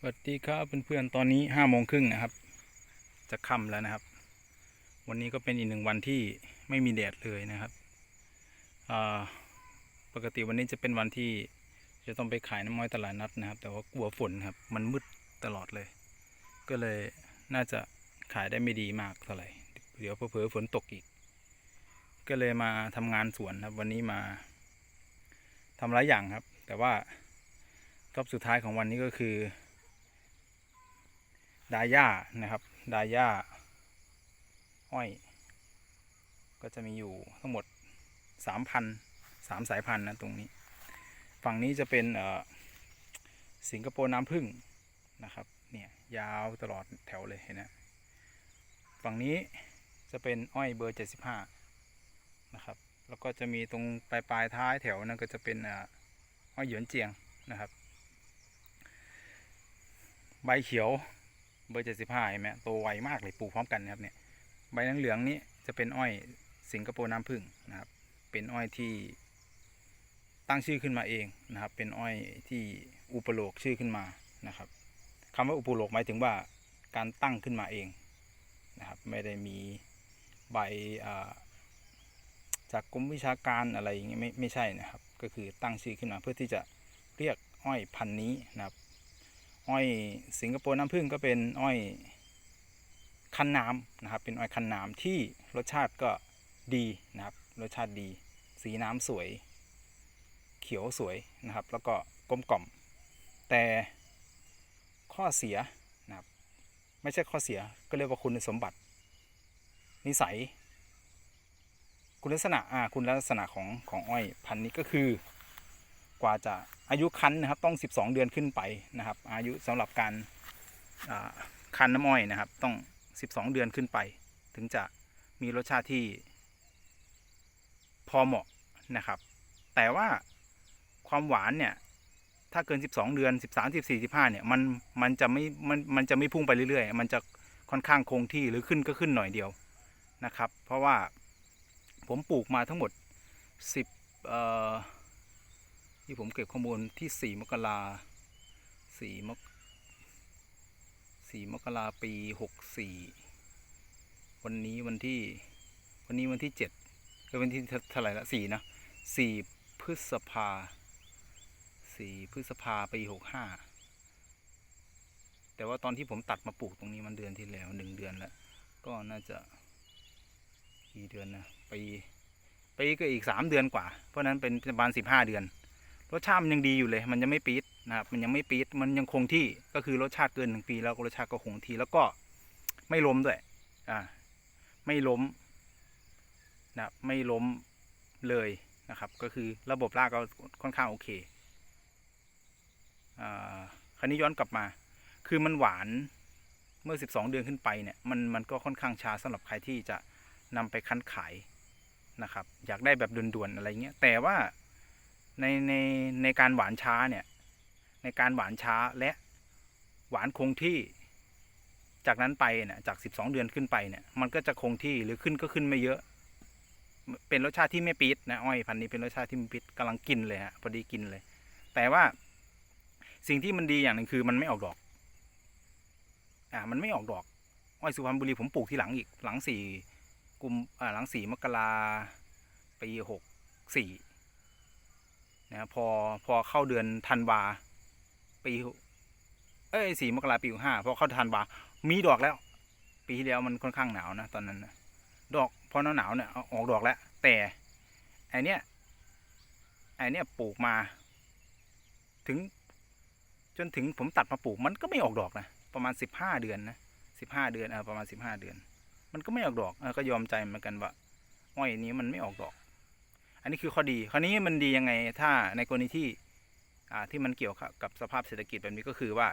สวัสดีครับเพื่อนๆตอนนี้ห้าโมงครึ่งนะครับ จะค่ำแล้วนะครับ วันนี้ก็เป็นอีกหนึ่งวันที่ไม่มีแดดเลยนะครับปกติวันนี้จะเป็นวันที่จะต้องไปขายน้ำม้อยตลาดนัดนะครับ แต่ว่ากลัวฝนครับ มันมืดตลอดเลย ก็เลยน่าจะขายได้ไม่ดีมากเท่าไหร่เดี๋ยวเผลอฝนตกอีก ก็เลยมาทำงานสวนครับ วันนี้มาทำหลายอย่างครับ แต่ว่ารอบสุดท้ายของวันนี้ก็คือ ดาย่านะครับ ดาย่าอ้อย ก็จะมีอยู่ทั้งหมดสามพันสามสายพันธุ์นะตรงนี้ ฝั่งนี้จะเป็นสิงคโปร์น้ำผึ้งนะครับเนี่ยยาวตลอดแถวเลยเห็นนะฝั่งนี้จะเป็นอ้อยเบอร์เจ็ดสิบห้านะครับ แล้วก็จะมีตรงปลายปลายท้ายแถวนั้นก็จะเป็นอ้อยหยวนเจียงนะครับ ใบเขียว เบอร์เจ็ดสิบห้าเห็นไหมโตไวมากเลยปลูกพร้อมกันนะครับเนี่ยใบเหลืองๆนี้จะเป็นอ้อยสิงคโปร์น้ำผึ้งนะครับ เป็นอ้อยที่ตั้งชื่อขึ้นมาเองนะครับ เป็นอ้อยที่อุปโลกชื่อขึ้นมานะครับคำว่าอุปโลกหมายถึงว่าการตั้งขึ้นมาเองนะครับ ไม่ได้มีใบจากกรมวิชาการอะไรอย่างเงี้ยไม่ไม่ใช่นะครับ ก็คือตั้งชื่อขึ้นมาเพื่อที่จะเรียกอ้อยพันธุ์นี้นะครับ อ้อยสิงคโปร์น้ำผึ้งก็เป็นอ้อยคันน้ำนะครับ เป็นอ้อยคันน้ำที่รสชาติก็ดีนะครับ รสชาติดี สีน้ำสวย เขียวสวยนะครับ แล้วก็กลมกล่อม แต่ข้อเสียนะครับ ไม่ใช่ข้อเสียก็เรียกว่าคุณสมบัติ นิสัย คุณลักษณะอ่าคุณลักษณะของของอ้อยพันธุ์นี้ก็คือ กว่าจะอายุคั้นนะครับต้อง 12 เดือนขึ้นไปนะครับ อายุสำหรับการคั้นน้ำอ้อยนะครับ ต้อง 12 เดือนขึ้นไป ถึงจะมีรสชาติที่พอเหมาะนะครับ แต่ว่าความหวานเนี่ยถ้าเกิน 12 เดือน 13 14 15เนี่ยมันมันจะไม่มันมันจะไม่พุ่งไปเรื่อยๆ มันจะค่อนข้างคงที่หรือขึ้นก็ขึ้นหน่อยเดียวนะครับ เพราะว่าผมปลูกมาทั้งหมด 10เอ่อ ที่ผมเก็บข้อมูลที่สี่มกราสี่มกสี่มกราปีหกสี่วันนี้วันที่ วันนี้วันที่เจ็ดก็วันที่เท่าไหร่ละสี่นะสี่พฤษภาสี่พฤษภาปีหกห้าแต่ว่าตอนที่ผมตัดมาปลูกตรงนี้มันเดือนที่แล้วหนึ่งเดือนแล้ว ก็น่าจะกี่เดือนนะปีปีก็อีกสามเดือนกว่า เพราะนั้นเป็นประมาณสิบห้าเดือน รสชาติมันยังดีอยู่เลย มันยังไม่ปี๊ดนะครับมันยังไม่ปี๊ดมันยังคงที่ก็คือรสชาติเกินหนึ่งปี แล้วรสชาติก็คงที่แล้วก็ไม่ล้มด้วยอ่าไม่ล้มนะครับไม่ล้มเลยนะครับ ก็คือระบบรากก็ค่อนข้างโอเคอ่าคราวนี้ย้อนกลับมา คือมันหวานเมื่อ 12 เดือนขึ้นไปเนี่ยมันมันก็ค่อนข้างช้าสำหรับใครที่จะนำไปคั้นขายนะครับ อยากได้แบบด่วนๆอะไรเงี้ยแต่ว่า ในในในการหวานช้าเนี่ยในการหวานช้าและหวานคงที่จากนั้นไปเนี่ยจาก 12 เดือนขึ้นไปเนี่ยมันก็จะคงที่หรือขึ้นก็ขึ้นไม่เยอะ เป็นรสชาติที่ไม่ปี๊ดนะอ้อยพันธุ์นี้เป็นรสชาติที่ไม่ปี๊ดกำลังกินเลยฮะพอดีกินเลย แต่ว่าสิ่งที่มันดีอย่างหนึ่งคือมันไม่ออกดอก อ่ามันไม่ออกดอก อ้อยสุพรรณบุรีผมปลูกที่หลังอีกหลังสี่กุมอ่าหลังสี่มกราปีหกสี่ นะพอพอเข้าเดือนธันวาปี เอ้ยสี่มกราปีห้าพอเข้าธันวามีดอกแล้ว ปีที่แล้วมันค่อนข้างหนาวนะตอนนั้นนะดอกพอหนาวหนาวเนี่ยอออกดอกแล้ว แต่ไอเนี้ยไอเนี้ยปลูกมา ถึง จนถึงผมตัดมาปลูกมันก็ไม่ออกดอกนะประมาณสิบห้าเดือนนะสิบห้าเดือนเออประมาณสิบห้าเดือน มันก็ไม่ออกดอกเออก็ยอมใจเหมือนกันว่าอ้อยนี้มันไม่ออกดอก อันนี้คือข้อดีคราวนี้มันดียังไงถ้าในกรณีที่อ่าที่มันเกี่ยวกับสภาพเศรษฐกิจแบบนี้ก็คือว่า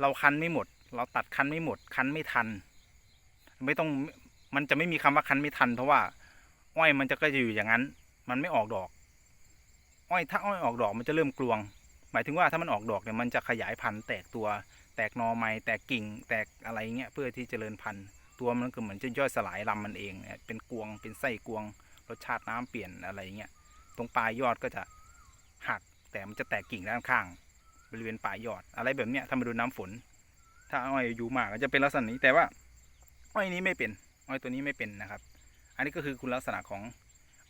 เราคันไม่หมด เราตัดคันไม่หมด คันไม่ทัน ไม่ต้องมันจะไม่มีคำว่าคันไม่ทัน เพราะว่า อ้อยมันจะก็จะอยู่อย่างนั้น มันไม่ออกดอก อ้อยถ้าอ้อยออกดอกมันจะเริ่มกลวง หมายถึงว่าถ้ามันออกดอกเนี่ยมันจะขยายพันธุ์แตกตัวแตกนอไม้แตกกิ่ง แตกอะไรเงี้ยเพื่อที่จเจริญพันธุ์ ตัวมันก็เหมือนจะย่อยสลายลำมันเองเนี่ยเป็นกวงเป็นไส้กวง รสชาติน้ำเปลี่ยนอะไรเงี้ยตรงปลายยอดก็จะหักแต่มันจะแตกกิ่งด้านข้าง บริเวณปลายยอด อะไรแบบเนี้ยถ้ามาดูน้ำฝน ถ้าอ้อยอายุมากก็จะเป็นลักษณะนี้แต่ว่าอ้อยนี้ไม่เป็นอ้อยตัวนี้ไม่เป็นนะครับ อันนี้ก็คือคุณลักษณะของ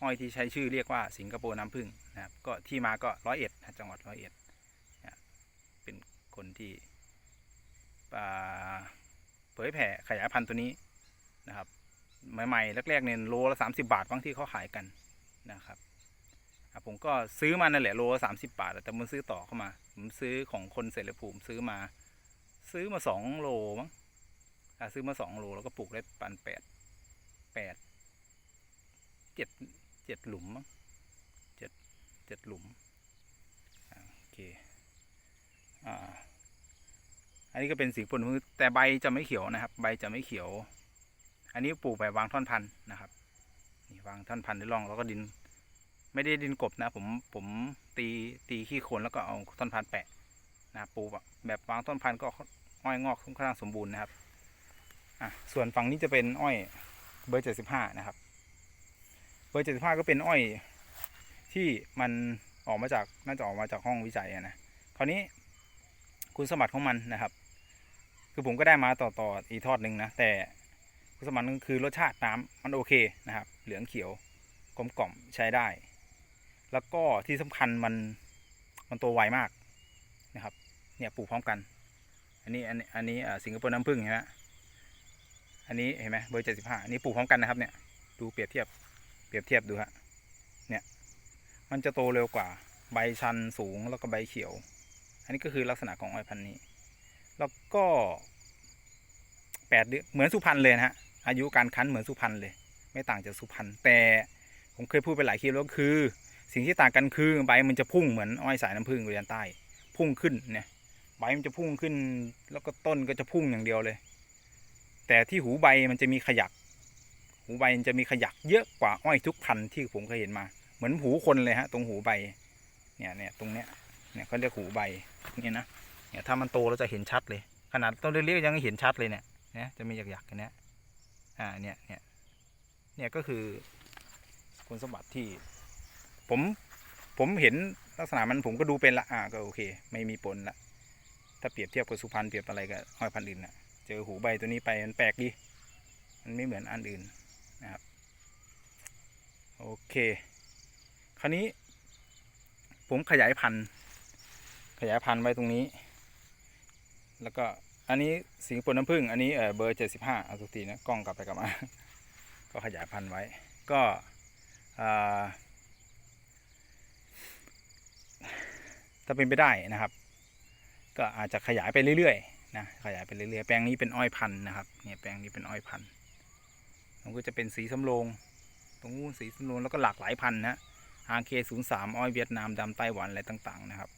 อ้อยที่ใช้ชื่อเรียกว่าสิงคโปร์น้ำผึ้งนะครับก็ที่มาก็ร้อยเอ็ดจังหวัดร้อยเอ็ดนะเป็นคนที่เผยแผ่ขยายพันธุ์ตัวนี้นะครับ ใหม่ๆแรกๆเนี่ยโลละสามสิบาทบางที่เขาขายกันนะครับผมก็ซื้อมานั่นแหละโลละสามสิบาท แต่ผมซื้อต่อเข้ามา ผมซื้อของคนเสร็จแล้วผมซื้อมา ซื้อมาสองโลมั้งซื้อมาสองโลแล้วก็ปลูกได้ปันแปดแปดเจ็ดเจ็ดหลุมมั้งเจ็ดเจ็ดหลุมโอเคอ่าอันนี้ก็เป็นสีผลมือแต่ใบจะไม่เขียวนะครับ ใบจะไม่เขียว อันนี้ปลูกแบบวางท่อนพันธุ์นะครับนี่วางท่อนพันธุ์ในร่องแล้วก็ดิน ไม่ได้ดินกบนะผมผมตีตีขี้โคลนแล้วก็เอาท่อนพันธุ์แปะนะปลูกแบบวางต้นพันธุ์ก็อ้อยงอกค่อนข้างสมบูรณ์นะครับอะส่วนฝั่งนี้จะเป็นอ้อยเบอร์เจ็ดสิบห้านะครับเบอร์เจ็ดสิบห้าก็เป็นอ้อยที่มันออกมาจากน่าจะออกมาจากห้องวิจัยนะคราวนี้คุณสมบัติของมันนะครับ คือผมก็ได้มาต่อต่ออีกทอดหนึ่งนะแต่ สมบัติก็คือรสชาติน้ำมันโอเคนะครับ เหลืองเขียวกลมกล่อมใช้ได้ แล้วก็ที่สำคัญมันมันโตไวมากนะครับ เนี่ยปลูกพร้อมกัน อันนี้อันนี้อันนี้อ่าสิงคโปร์น้ำผึ้งเห็นไหมอันนี้เห็นไหมเบอร์เจ็ดสิบห้าอันนี้ปลูกพร้อมกันนะครับเนี่ยดูเปรียบเทียบเปรียบเทียบดูฮะเนี่ยมันจะโตเร็วกว่าใบชันสูงแล้วก็ใบเขียว อันนี้ก็คือลักษณะของอ้อยพันธุ์นี้ แล้วก็แปดเดือนเหมือนสุพรรณเลยนะฮะ อายุการคั้นเหมือนสุพรรณเลย ไม่ต่างจากสุพรรณแต่ผมเคยพูดไปหลายคลิปแล้วคือ สิ่งที่ต่างกันคือใบมันจะพุ่งเหมือนอ้อยสายน้ำผึ้งเรียนใต้ พุ่งขึ้นเนี่ยใบมันจะพุ่งขึ้น แล้วก็ต้นก็จะพุ่งอย่างเดียวเลย แต่ที่หูใบมันจะมีขยัก หูใบมันจะมีขยักเยอะกว่าอ้อยทุกพันธุ์ที่ผมเคยเห็นมา เหมือนหูคนเลยฮะ ตรงหูใบเนี่ยเนี่ยตรงเนี้ยเนี่ยเขาเรียกหูใบเนี่ยนะเนี่ยถ้ามันโตเราจะเห็นชัดเลย ขนาดต้นเล็กๆยังเห็นชัดเลยเนี่ยเนี่ยจะมีหยักๆกันเนี้ย อ่าเนี่ยเนี่ยเนี่ยก็คือคุณสมบัติที่ผมผมเห็นลักษณะมันผมก็ดูเป็นละอ่าก็โอเค ไม่มีปนละถ้าเปรียบเทียบกับสุพรรณเปรียบอะไรกับอ้อยพันธุ์อื่นนะเจอหูใบตัวนี้ไปมันแปลกดี มันไม่เหมือนอันอื่นนะครับโอเค คราวนี้ ผมขยายพันธุ์ ขยายพันธุ์ไว้ตรงนี้ แล้วก็ อันนี้สิงคโปร์น้ำผึ้งอันนี้เบอร์เจ็ดสิบห้าเอาทุกทีนะกล้องกลับไปกลับมา ก็ขยายพันธุ์ไว้ ก็ถ้าเป็นไปได้นะครับ ก็อาจจะขยายไปเรื่อยๆนะขยายไปเรื่อยๆแปลงนี้เป็นอ้อยพันธุ์นะครับเนี่ยแปลงนี้เป็นอ้อยพันธุ์มันก็จะเป็นสีสำโรงตรงนู้นสีสำโรงแล้วก็หลากหลายพันธุ์นะ RK 0 3อ้อยเวียดนามดำไต้หวันอะไรต่างๆนะครับ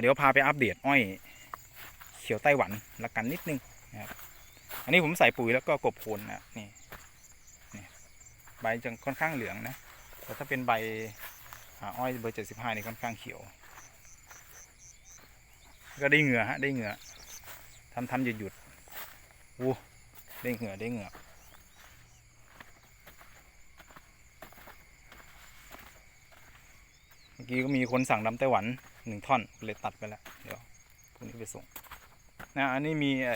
เดี๋ยวพาไปอัปเดตอ้อย ขียวไต้หวันละกันนิดนึงนะครับอันนี้ผมใส่ปุ๋ยแล้วก็กบโคนนะนี่นี่ใบจะค่อนข้างเหลืองนะแต่ถ้าเป็นใบอ้อยเบอร์เจ็ดสิบห้านี่ค่อนข้างเขียว ก็ได้เหงื่อฮะได้เหงื่อทำทำหยุดหยุดๆอู้ได้เหงื่อได้เหงื่อเมื่อกี้ก็มีคนสั่งดำไต้หวันหนึ่งท่อนเลยตัดไปแล้ว เดี๋ยวพรุ่งนี้ไปส่ง นะอันนี้มีไอ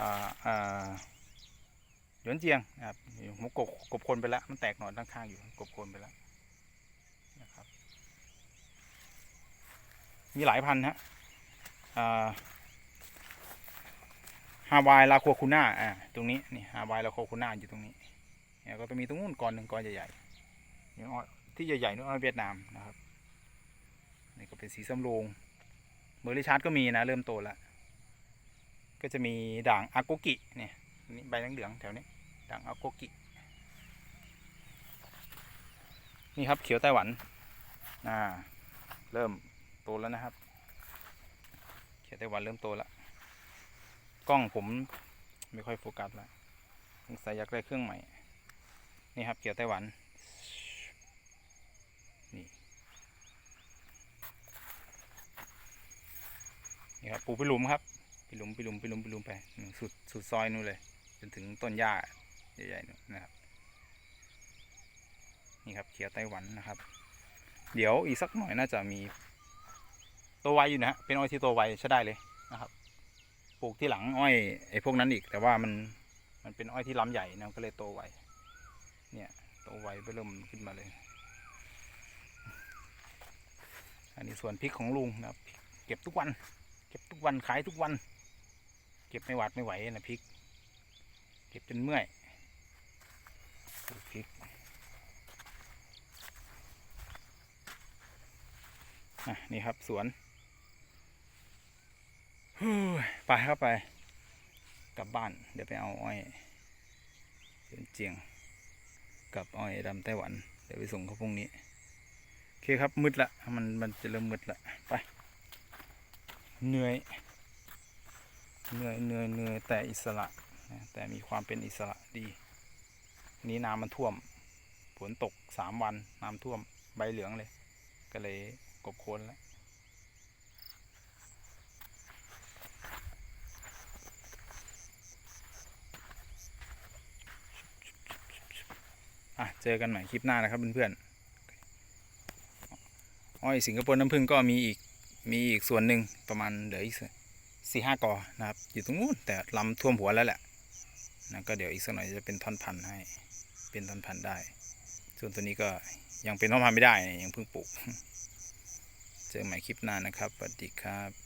อ่าอ่าหยวนเจียงนะครับอยู่ผมกบกบคนไปแล้วมันแตกหนอนข้างๆอยู่กบคนไปแล้วนะครับ มีหลายพันธุ์ฮะอ่าฮาวายลาโคคูน่าอ่าตรงนี้นี่ฮาวายลาโคคูน่าอยู่ตรงนี้เนี่ยก็จะมีตรงนู้นก่อนหนึ่งก่อนใหญ่ๆที่ใหญ่ๆนู่นอ้อยเวียดนามนะครับนี่ก็เป็นสีสำโรง เมอร์ริชาร์ดก็มีนะ เริ่มโตแล้วก็จะมีด่างอาโกกิเนี่ยนี่ใบเหลืองๆแถวนี้ด่างอาโกกินี่ครับเขียวไต้หวันอ่าเริ่มโตแล้วนะครับ เขียวไต้หวันเริ่มโตแล้วกล้องผมไม่ค่อยโฟกัสแล้วสงสัยอยากได้เครื่องใหม่ นี่ครับเขียวไต้หวัน นี่ครับปลูไปหลุมครับไปหลุมไปหลุมไปหลุมไปหลุมไปสุดสุดซอยนู่นเลย จนถึงต้นหญ้าใหญ่ๆนู่นนะครับ นี่ครับเขียวไต้หวันนะครับ เดี๋ยวอีกสักหน่อยน่าจะมี ตัวไวอยู่นะฮะเป็นอ้อยที่ตัวไวใช้ได้เลยนะครับ ปลูกที่หลังอ้อยไอ้พวกนั้นอีก แต่ว่ามันมันเป็นอ้อยที่ลำใหญ่นะก็เลยโตไวเนี่ยโตไวไปเริ่มขึ้นมาเลยอันนี้ส่วนพริกของลุงนะครับ เก็บทุกวัน ก็บทุกวันขายทุกวัน เก็บไม่หวาดไม่ไหวนะพริก เก็บจนเมื่อยพริกนี่ครับสวนไปเข้าไป กลับบ้าน เดี๋ยวไปเอาอ้อยเจียนเจียงกับอ้อยดำไต้หวัน เดี๋ยวไปส่งเขาพรุ่งนี้ โอเคครับมืดละ มันมันจะเริ่มมืดละ ไป เหนื่อยเหนื่อยเหนื่อยเหนื่อยแต่อิสระนะแต่มีความเป็นอิสระดี นี้น้ำมันท่วมฝนตกสามวันน้ำท่วมใบเหลืองเลย ก็เลยกบโคนแล้วอะ เจอกันใหม่คลิปหน้านะครับเพื่อนๆ อ้อยสิงคโปร์น้ำผึ้งก็มีอีก มีอีกส่วนหนึ่งประมาณเหลืออีกสี่ห้ากอนะครับ อยู่ตรงนู้นแต่ลำท่วมหัวแล้วแหละนะก็เดี๋ยวอีกสักหน่อยจะเป็นท่อนพันธุ์ให้ เป็นท่อนพันธุ์ได้ ส่วนตัวนี้ก็ยังเป็นท่อนพันธุ์ไม่ได้ยังเพิ่งปลูก เจอกันใหม่คลิปหน้านะครับสวัสดีครับ